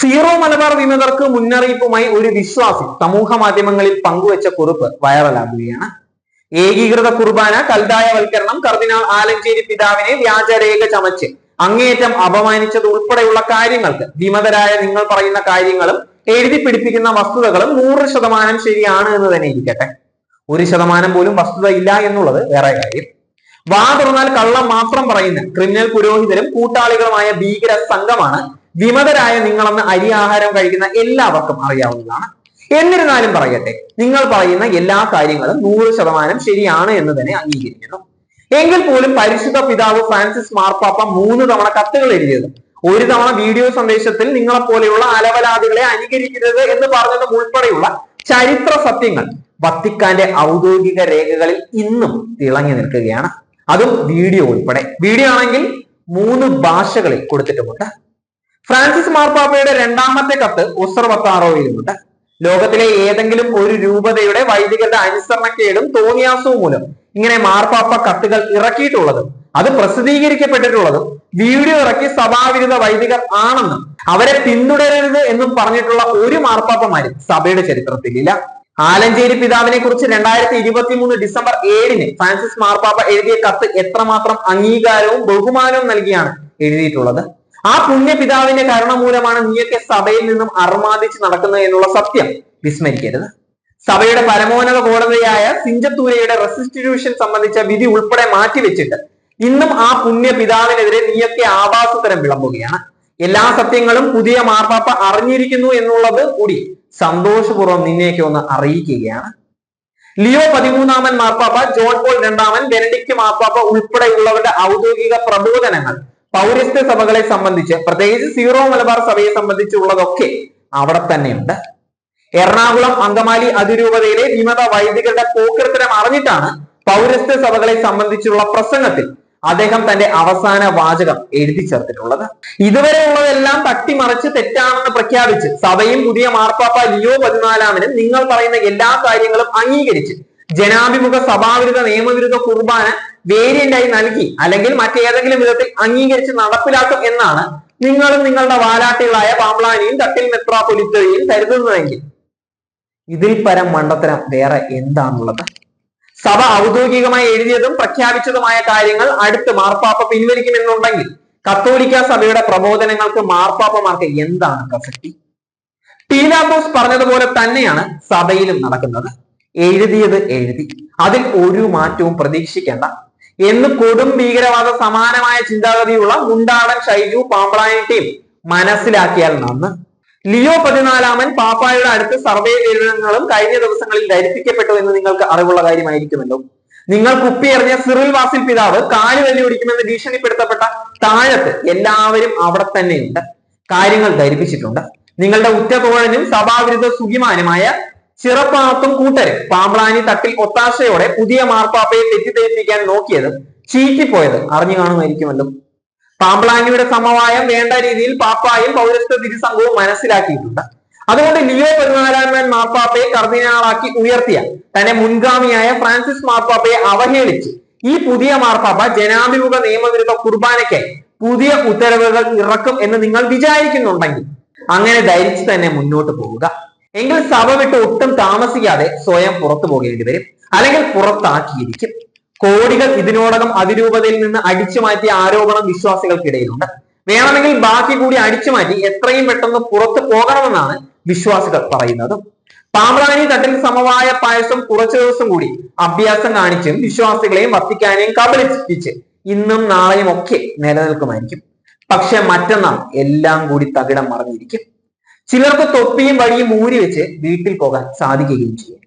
Zero Malabar വിമതർക്ക് മുന്നറിയിപ്പുമായി ഒരു വിശ്വാസി. സമൂഹ മാധ്യമങ്ങളിൽ പങ്കുവച്ച കുറിപ്പ് വൈറലാകുകയാണ് ഏകീകൃത കുർബാന കൽതായവൽക്കരണം കർദിനാൾ ആലഞ്ചേരി പിതാവിനെ വ്യാജരേഖ ചമച്ച് അങ്ങേയറ്റം അപമാനിച്ചത് ഉൾപ്പെടെയുള്ള കാര്യങ്ങൾക്ക് വിമതരായ നിങ്ങൾ പറയുന്ന കാര്യങ്ങളും എഴുതി പിടിപ്പിക്കുന്ന വസ്തുതകളും നൂറ് ശതമാനം ശരിയാണ് എന്ന് തന്നെ ഇരിക്കട്ടെ. ഒരു ശതമാനം പോലും വസ്തുത ഇല്ല എന്നുള്ളത് വേറെ കാര്യം. വാ തുറന്നാൽ കള്ളം മാത്രം പറയുന്ന ക്രിമിനൽ പുരോഹിതരും കൂട്ടാളികളുമായ ഭീകര സംഘമാണ് വിമതരായ നിങ്ങളെന്ന് അരി ആഹാരം കഴിക്കുന്ന എല്ലാവർക്കും അറിയാവുന്നതാണ്. എന്നിരുന്നാലും പറയട്ടെ നിങ്ങൾ പറയുന്ന എല്ലാ കാര്യങ്ങളും നൂറ് ശതമാനം ശരിയാണ് എന്ന് തന്നെ അംഗീകരിക്കുന്നു. എങ്കിൽ പോലും പരിശുദ്ധ പിതാവ് ഫ്രാൻസിസ് മാർപ്പാപ്പ മൂന്ന് തവണ കത്തുകൾ എഴുതിയത്. ഒരു തവണ വീഡിയോ സന്ദേശത്തിൽ നിങ്ങളെ പോലെയുള്ള അലവലാദികളെ അനുകരിക്കരുത് എന്ന് പറഞ്ഞതും ഉൾപ്പെടെയുള്ള ചരിത്ര സത്യങ്ങൾ വത്തിക്കാന്റെ ഔദ്യോഗിക രേഖകളിൽ ഇന്നും തിളങ്ങി നിൽക്കുകയാണ്. അതും വീഡിയോ ഉൾപ്പെടെ. വീഡിയോ ആണെങ്കിൽ മൂന്ന് ഭാഷകളിൽ കൊടുത്തിട്ടുമുണ്ട്. ഫ്രാൻസിസ് മാർപ്പാപ്പയുടെ രണ്ടാമത്തെ കത്ത് ഒസർവത്താറോയിലുമുണ്ട് ലോകത്തിലെ ഏതെങ്കിലും ഒരു രൂപതയുടെ വൈദികരുടെ അനുസരണക്കേടും തോന്നിയാസവും മൂലം ഇങ്ങനെ മാർപ്പാപ്പ കത്തുകൾ ഇറക്കിയിട്ടുള്ളതും അത് പ്രസിദ്ധീകരിക്കപ്പെട്ടിട്ടുള്ളതും വീഡിയോ ഇറക്കി സഭാവിരുദ്ധ വൈദികർ ആണെന്നും അവരെ പിന്തുടരരുത് എന്നും പറഞ്ഞിട്ടുള്ള ഒരു മാർപ്പാപ്പമാരും സഭയുടെ ചരിത്രത്തിലില്ല ആലഞ്ചേരി പിതാവിനെ കുറിച്ച് രണ്ടായിരത്തി ഇരുപത്തി മൂന്ന് ഡിസംബർ ഏഴിന് ഫ്രാൻസിസ് മാർപ്പാപ്പ എഴുതിയ കത്ത് എത്രമാത്രം അംഗീകാരവും ബഹുമാനവും നൽകിയാണ് എഴുതിയിട്ടുള്ളത്. ആ പുണ്യ പിതാവിന്റെ കരുണ മൂലമാണ് നീയൊക്കെ സഭയിൽ നിന്നും അർമാദിച്ച് നടക്കുന്നത് എന്നുള്ള സത്യം. വിസ്മരിക്കരുത്. സഭയുടെ പരമോന്നത കോടതിയായ സിഞ്ചത്തൂരയുടെ റെസിസ്റ്റിറ്റ്യൂഷൻ സംബന്ധിച്ച വിധി ഉൾപ്പെടെ മാറ്റിവെച്ചിട്ട് ഇന്നും ആ പുണ്യ പിതാവിനെതിരെ നീയൊക്കെ ആഭാസത്തരം വിളമ്പുകയാണ്. എല്ലാ സത്യങ്ങളും പുതിയ മാർപ്പാപ്പ അറിഞ്ഞിരിക്കുന്നു എന്നുള്ളത് കൂടി സന്തോഷപൂർവം നിന്നെയൊക്കെ ഒന്ന് അറിയിക്കുകയാണ്. ലിയോ പതിമൂന്നാമൻ മാർപ്പാപ്പ ജോൺ പോൾ രണ്ടാമൻ ബെനഡിക്റ്റ് മാർപ്പാപ്പ ഉൾപ്പെടെയുള്ളവരുടെ ഔദ്യോഗിക പ്രബോധനങ്ങൾ പൗരസ്ത്യ സഭകളെ സംബന്ധിച്ച് പ്രത്യേകിച്ച് സീറോ മലബാർ സഭയെ സംബന്ധിച്ചുള്ളതൊക്കെ അവിടെ തന്നെയുണ്ട്. എറണാകുളം അങ്കമാലി അതിരൂപതയിലെ വിമത വൈദികരുടെ പോക്കിർത്തനം അറിഞ്ഞിട്ടാണ് പൗരസ്ത്യ സഭകളെ സംബന്ധിച്ചുള്ള പ്രസംഗത്തിൽ അദ്ദേഹം തന്റെ അവസാന വാചകം എഴുതി ചേർത്തിട്ടുള്ളത്. ഇതുവരെ ഉള്ളതെല്ലാം തട്ടിമറിച്ച് തെറ്റാണെന്ന് പ്രഖ്യാപിച്ച് സഭയും പുതിയ മാർപ്പാപ്പ ലിയോ പതിനാലാമിനും നിങ്ങൾ പറയുന്ന എല്ലാ കാര്യങ്ങളും അംഗീകരിച്ച് ജനാഭിമുഖ സഭാവിരുദ്ധ നിയമവിരുദ്ധ കുർബാന വേരിയന്റായി നൽകി അല്ലെങ്കിൽ മറ്റേതെങ്കിലും വിധത്തിൽ അംഗീകരിച്ച് നടപ്പിലാക്കും എന്നാണ് നിങ്ങളും നിങ്ങളുടെ വാലാട്ടികളായ പാമ്പ്ലാനിയും തട്ടിൽ മെത്രാപൊലിത്തയും കരുതുന്നതെങ്കിൽ. ഇതിൽ പരം മണ്ടത്തരം വേറെ എന്താണുള്ളത്? സഭ ഔദ്യോഗികമായി എഴുതിയതും പ്രഖ്യാപിച്ചതുമായ കാര്യങ്ങൾ അടുത്ത് മാർപ്പാപ്പ പിൻവലിക്കുമെന്നുണ്ടെങ്കിൽ കത്തോലിക്ക സഭയുടെ പ്രബോധനങ്ങൾക്ക് മാർപ്പാപ്പമാർക്ക് എന്താണ് പ്രസക്തി? പീലാബോസ് പറഞ്ഞതുപോലെ തന്നെയാണ് സഭയിലും നടക്കുന്നത്. എഴുതിയത് എഴുതി. അതിൽ ഒരു മാറ്റവും പ്രതീക്ഷിക്കേണ്ട എന്ന് കൊടും ഭീകരവാദ സമാനമായ ചിന്താഗതിയുള്ള ഗുണ്ടാടൻ ഷൈജു പാമ്പളാനി ടീം മനസ്സിലാക്കിയാൽ നന്ന്. ലിയോ പതിനാലാമൻ പാപ്പായുടെ അടുത്ത് സർവേ വിവരങ്ങളും കഴിഞ്ഞ ദിവസങ്ങളിൽ ധരിപ്പിക്കപ്പെട്ടു എന്ന് നിങ്ങൾക്ക് അറിവുള്ള കാര്യമായിരിക്കുമല്ലോ. നിങ്ങൾ കുപ്പിയെറിഞ്ഞ സിറിൽ വാസിൽ പിതാവ് കാൽ തല്ലി ഒടിക്കുമെന്ന് ഭീഷണിപ്പെടുത്തപ്പെട്ട താഴത്ത് എല്ലാവരും അവിടെ തന്നെയുണ്ട്. കാര്യങ്ങൾ ധരിപ്പിച്ചിട്ടുണ്ട്. നിങ്ങളുടെ ഉറ്റതോഴനും സഭാവിരുദ്ധ സുഖിമാനുമായ ചിറപ്പാത്തും കൂട്ടരും. പാമ്പ്ളാനി തട്ടിൽ ഒത്താശയോടെ പുതിയ മാർപ്പാപ്പയെ തെറ്റിദ്ധരിപ്പിക്കാൻ നോക്കിയത് ചീറ്റിപ്പോയത് അറിഞ്ഞു കാണുമായിരിക്കുമല്ലോ. പാമ്പ്ളാനിയുടെ സമവായം വേണ്ട രീതിയിൽ പാപ്പായും പൗരസ്ത്യ തിരുസംഘവും മനസ്സിലാക്കിയിട്ടുണ്ട്. അതുകൊണ്ട് ലിയോ പതിനാലാമൻ മാർപ്പാപ്പയെ കർദിനാളാക്കി ഉയർത്തിയ തന്നെ മുൻഗാമിയായ ഫ്രാൻസിസ് മാർപ്പാപ്പയെ അവഹേളിച്ച് ഈ പുതിയ മാർപ്പാപ്പ ജനാഭിമുഖ നിയമവിരുദ്ധ കുർബാനയ്ക്കായി പുതിയ ഉത്തരവുകൾ ഇറക്കും എന്ന് നിങ്ങൾ വിചാരിക്കുന്നുണ്ടെങ്കിൽ അങ്ങനെ ധരിച്ചു തന്നെ മുന്നോട്ട് പോവുക. എങ്കിൽ സഭ വിട്ട് ഒട്ടും താമസിക്കാതെ സ്വയം പുറത്തു പോകേണ്ടി വരും. അല്ലെങ്കിൽ പുറത്താക്കിയിരിക്കും. കോടികൾ ഇതിനോടകം അതിരൂപതയിൽ നിന്ന് അടിച്ചു മാറ്റിയ ആരോപണം വിശ്വാസികൾക്കിടയിലുണ്ട്. വേണമെങ്കിൽ ബാക്കി കൂടി അടിച്ചു മാറ്റി എത്രയും പെട്ടെന്ന് പുറത്തു പോകണമെന്നാണ് വിശ്വാസികൾ പറയുന്നത്. പാമ്പ്രാണി തട്ടിൽ സമവായ പായസം കുറച്ചു ദിവസം കൂടി അഭ്യാസം കാണിച്ചും വിശ്വാസികളെയും വത്തിക്കാനെയും കബളിപ്പിച്ച് ഇന്നും നാളെയും ഒക്കെ നിലനിൽക്കുമായിരിക്കും. പക്ഷെ മറ്റന്നാൾ എല്ലാം കൂടി തകിടം മറിഞ്ഞിരിക്കും. ചിലർക്ക് തൊപ്പിയും വഴിയും ഊരി വെച്ച് വീട്ടിൽ പോകാൻ സാധിക്കുകയും ചെയ്യും.